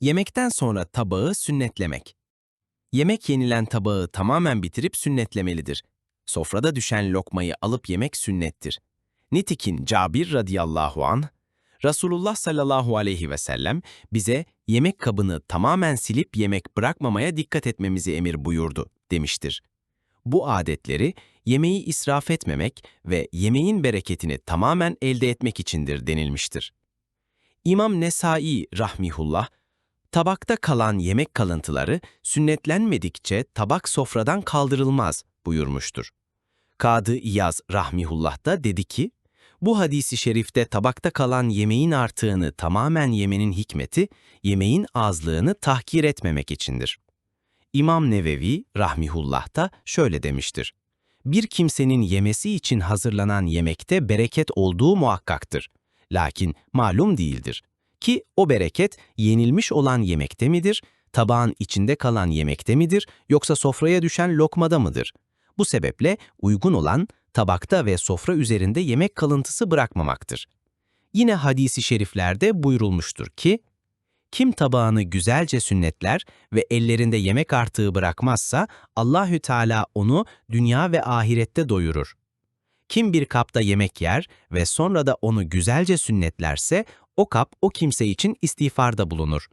Yemekten sonra tabağı sünnetlemek. Yemek yenilen tabağı tamamen bitirip sünnetlemelidir. Sofrada düşen lokmayı alıp yemek sünnettir. Nitekin Cabir radıyallahu anh, Resulullah sallallahu aleyhi ve sellem bize yemek kabını tamamen silip yemek bırakmamaya dikkat etmemizi emir buyurdu demiştir. Bu adetleri yemeği israf etmemek ve yemeğin bereketini tamamen elde etmek içindir denilmiştir. İmam Nesai rahmihullah, tabakta kalan yemek kalıntıları sünnetlenmedikçe tabak sofradan kaldırılmaz buyurmuştur. Kadı İyaz rahmihullah da dedi ki, bu hadisi şerifte tabakta kalan yemeğin artığını tamamen yemenin hikmeti, yemeğin azlığını tahkir etmemek içindir. İmam Nevevi rahmihullah da şöyle demiştir. Bir kimsenin yemesi için hazırlanan yemekte bereket olduğu muhakkaktır. Lakin malum değildir. Ki o bereket yenilmiş olan yemekte midir, tabağın içinde kalan yemekte midir, yoksa sofraya düşen lokmada mıdır? Bu sebeple uygun olan tabakta ve sofra üzerinde yemek kalıntısı bırakmamaktır. Yine hadisi şeriflerde buyurulmuştur ki, kim tabağını güzelce sünnetler ve ellerinde yemek artığı bırakmazsa Allahü Teala onu dünya ve ahirette doyurur. Kim bir kapta yemek yer ve sonra da onu güzelce sünnetlerse o kap o kimse için istiğfarda bulunur.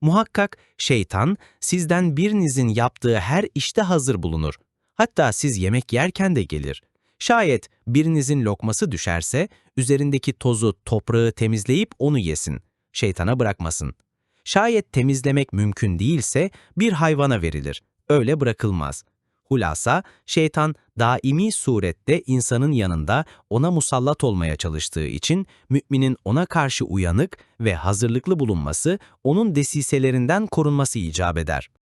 Muhakkak şeytan sizden birinizin yaptığı her işte hazır bulunur. Hatta siz yemek yerken de gelir. Şayet birinizin lokması düşerse üzerindeki tozu, toprağı temizleyip onu yesin. Şeytana bırakmasın. Şayet temizlemek mümkün değilse bir hayvana verilir. Öyle bırakılmaz. Hulasa, şeytan daimi surette insanın yanında ona musallat olmaya çalıştığı için müminin ona karşı uyanık ve hazırlıklı bulunması, onun desiselerinden korunması icap eder.